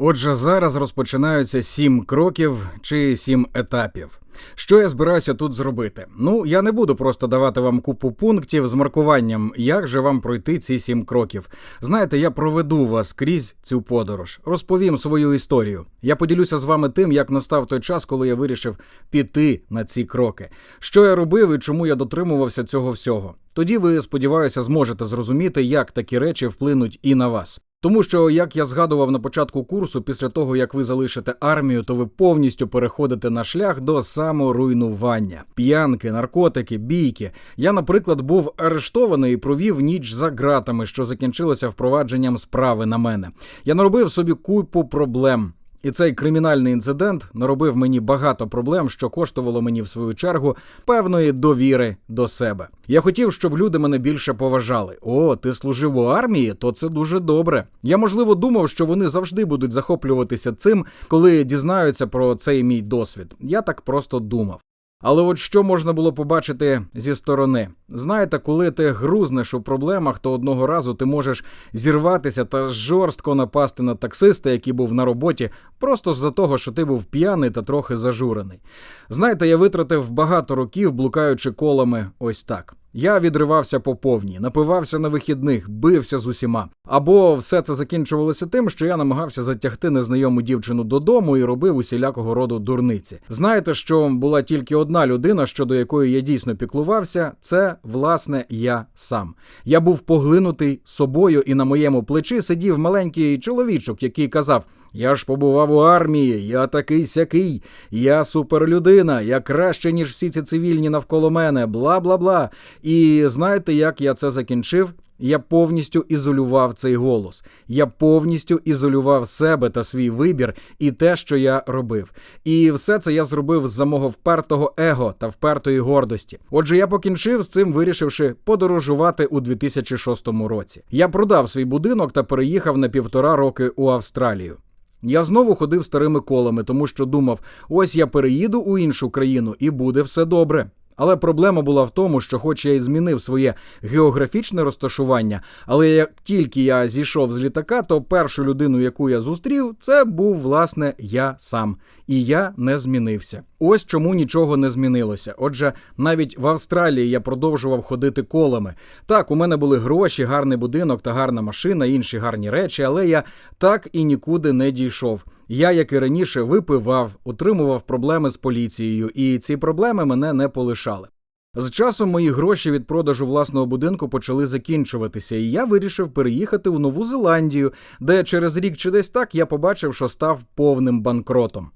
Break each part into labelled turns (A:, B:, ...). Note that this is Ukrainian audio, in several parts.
A: Отже, зараз розпочинаються сім кроків чи сім етапів. Що я збираюся тут зробити? Ну, я не буду просто давати вам купу пунктів з маркуванням, як же вам пройти ці сім кроків. Знаєте, я проведу вас крізь цю подорож, розповім свою історію. Я поділюся з вами тим, як настав той час, коли я вирішив піти на ці кроки. Що я робив і чому я дотримувався цього всього. Тоді ви, сподіваюся, зможете зрозуміти, як такі речі вплинуть і на вас. Тому що, як я згадував на початку курсу, після того як ви залишите армію, то ви повністю переходите на шлях до саморуйнування, п'янки, наркотики, бійки. Я, наприклад, був арештований і провів ніч за ґратами, що закінчилося впровадженням справи на мене. Я наробив собі купу проблем. І цей кримінальний інцидент наробив мені багато проблем, що коштувало мені в свою чергу певної довіри до себе. Я хотів, щоб люди мене більше поважали. О, ти служив у армії, то це дуже добре. Я можливо думав, що вони завжди будуть захоплюватися цим, коли дізнаються про цей мій досвід. Я так просто думав. Але от що можна було побачити зі сторони? Знаєте, коли ти грузнеш у проблемах, то одного разу ти можеш зірватися та жорстко напасти на таксиста, який був на роботі, просто з-за того, що ти був п'яний та трохи зажурений. Знаєте, я витратив багато років, блукаючи колами ось так. Я відривався по повній, напивався на вихідних, бився з усіма. Або все це закінчувалося тим, що я намагався затягти незнайому дівчину додому і робив усілякого роду дурниці. Знаєте, що була тільки одна людина, щодо якої я дійсно піклувався, це власне я сам. Я був поглинутий собою, і на моєму плечі сидів маленький чоловічок, який казав: Я ж побував у армії, я такий сякий, я суперлюдина, я краще, ніж всі ці цивільні навколо мене, бла бла бла. І знаєте, як я це закінчив? Я повністю ізолював цей голос. Я повністю ізолював себе та свій вибір і те, що я робив. І все це я зробив з-за мого впертого его та впертої гордості. Отже, я покінчив з цим, вирішивши подорожувати у 2006 році. Я продав свій будинок та переїхав на півтора роки у Австралію. Я знову ходив старими колами, тому що думав: ось я переїду у іншу країну і буде все добре. Але проблема була в тому, що, хоч я і змінив своє географічне розташування, але як тільки я зійшов з літака, то першу людину, яку я зустрів, це був власне я сам, і я не змінився. Ось чому нічого не змінилося. Отже, навіть в Австралії я продовжував ходити колами. Так, у мене були гроші, гарний будинок та гарна машина, інші гарні речі, але я так і нікуди не дійшов. Я, як і раніше, випивав, отримував проблеми з поліцією, і ці проблеми мене не полишали. З часом мої гроші від продажу власного будинку почали закінчуватися, і я вирішив переїхати у Нову Зеландію, де через рік чи десь так я побачив, що став повним банкротом.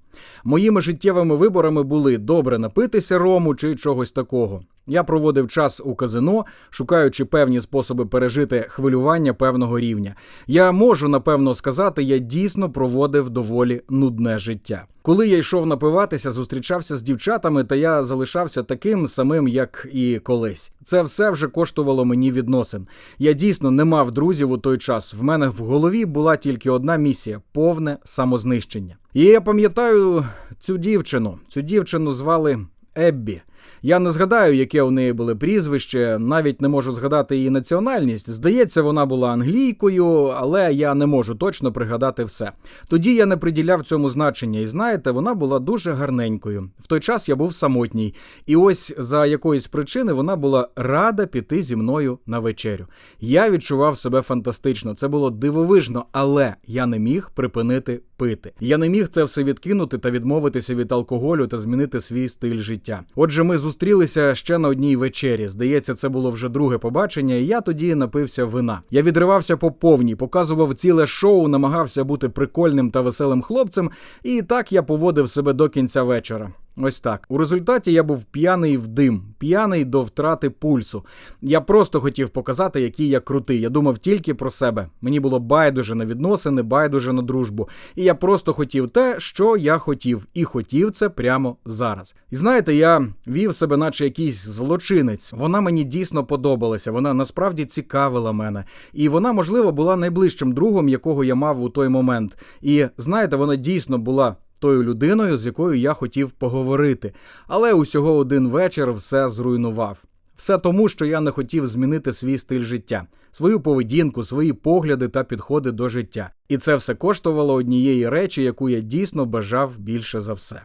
A: Моїми життєвими виборами були добре напитися рому чи чогось такого. Я проводив час у казино, шукаючи певні способи пережити хвилювання певного рівня. Я можу напевно сказати, я дійсно проводив доволі нудне життя. Коли я йшов напиватися, зустрічався з дівчатами, та я залишався таким самим, як і колись. Це все вже коштувало мені відносин. Я дійсно не мав друзів у той час. В мене в голові була тільки одна місія повне самознищення. І я пам'ятаю цю дівчину. Цю дівчину звали Еббі. Я не згадаю, яке у неї були прізвище, навіть не можу згадати її національність. Здається, вона була англійкою, але я не можу точно пригадати все. Тоді я не приділяв цьому значення, і знаєте, вона була дуже гарненькою. В той час я був самотній, і ось за якоїсь причини вона була рада піти зі мною на вечерю. Я відчував себе фантастично. Це було дивовижно, але я не міг припинити пити. Я не міг це все відкинути та відмовитися від алкоголю та змінити свій стиль життя. Отже, ми зустрілися ще на одній вечері. Здається, це було вже друге побачення, і я тоді напився вина. Я відривався по повній, показував ціле шоу, намагався бути прикольним та веселим хлопцем, і так я поводив себе до кінця вечора. Ось так. У результаті я був п'яний в дим, п'яний до втрати пульсу. Я просто хотів показати, який я крутий. Я думав тільки про себе. Мені було байдуже на відносини, байдуже на дружбу. І я просто хотів те, що я хотів, і хотів це прямо зараз. І знаєте, я вів себе, наче якийсь злочинець. Вона мені дійсно подобалася. Вона насправді цікавила мене. І вона, можливо, була найближчим другом, якого я мав у той момент. І знаєте, вона дійсно була тою людиною, з якою я хотів поговорити. Але усього один вечір все зруйнував. Все тому, що я не хотів змінити свій стиль життя, свою поведінку, свої погляди та підходи до життя. І це все коштувало однієї речі, яку я дійсно бажав більше за все.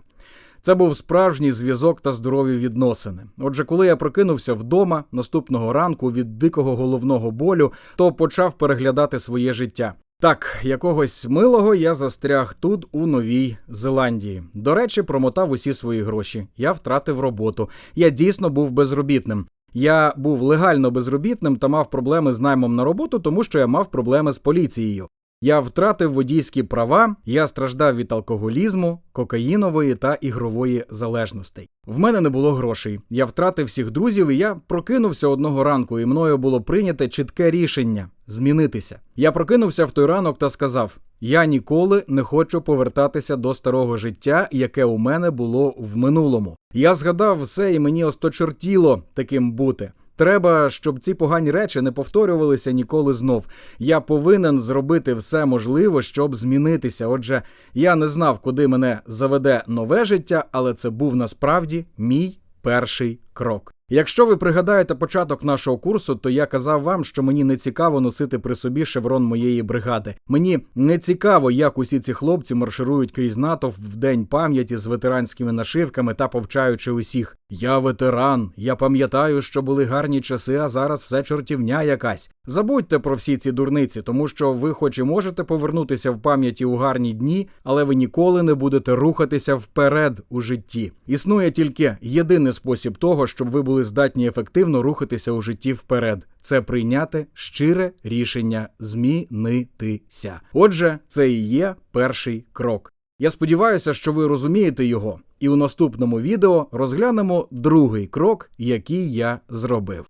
A: Це був справжній зв'язок та здорові відносини. Отже, коли я прокинувся вдома наступного ранку від дикого головного болю, то почав переглядати своє життя. Так, якогось милого я застряг тут, у Новій Зеландії. До речі, промотав усі свої гроші. Я втратив роботу. Я дійсно був безробітним. Я був легально безробітним та мав проблеми з наймом на роботу, тому що я мав проблеми з поліцією. Я втратив водійські права, я страждав від алкоголізму, кокаїнової та ігрової залежностей. В мене не було грошей. Я втратив всіх друзів, і я прокинувся одного ранку, і мною було прийняте чітке рішення змінитися. Я прокинувся в той ранок та сказав: я ніколи не хочу повертатися до старого життя, яке у мене було в минулому. Я згадав все, і мені осточертіло таким бути. Треба, щоб ці погані речі не повторювалися ніколи знов. Я повинен зробити все можливе, щоб змінитися. Отже, я не знав, куди мене заведе нове життя, але це був насправді мій перший крок. Якщо ви пригадаєте початок нашого курсу, то я казав вам, що мені не цікаво носити при собі шеврон моєї бригади. Мені не цікаво, як усі ці хлопці марширують крізь натовп в день пам'яті з ветеранськими нашивками та повчаючи усіх. Я ветеран, я пам'ятаю, що були гарні часи, а зараз все чортівня якась. Забудьте про всі ці дурниці, тому що ви хоч і можете повернутися в пам'яті у гарні дні, але ви ніколи не будете рухатися вперед у житті. Існує тільки єдиний спосіб того, щоб ви були здатні ефективно рухатися у житті вперед. Це прийняти щире рішення змінитися. Отже, це і є перший крок. Я сподіваюся, що ви розумієте його, і у наступному відео розглянемо другий крок, який я зробив.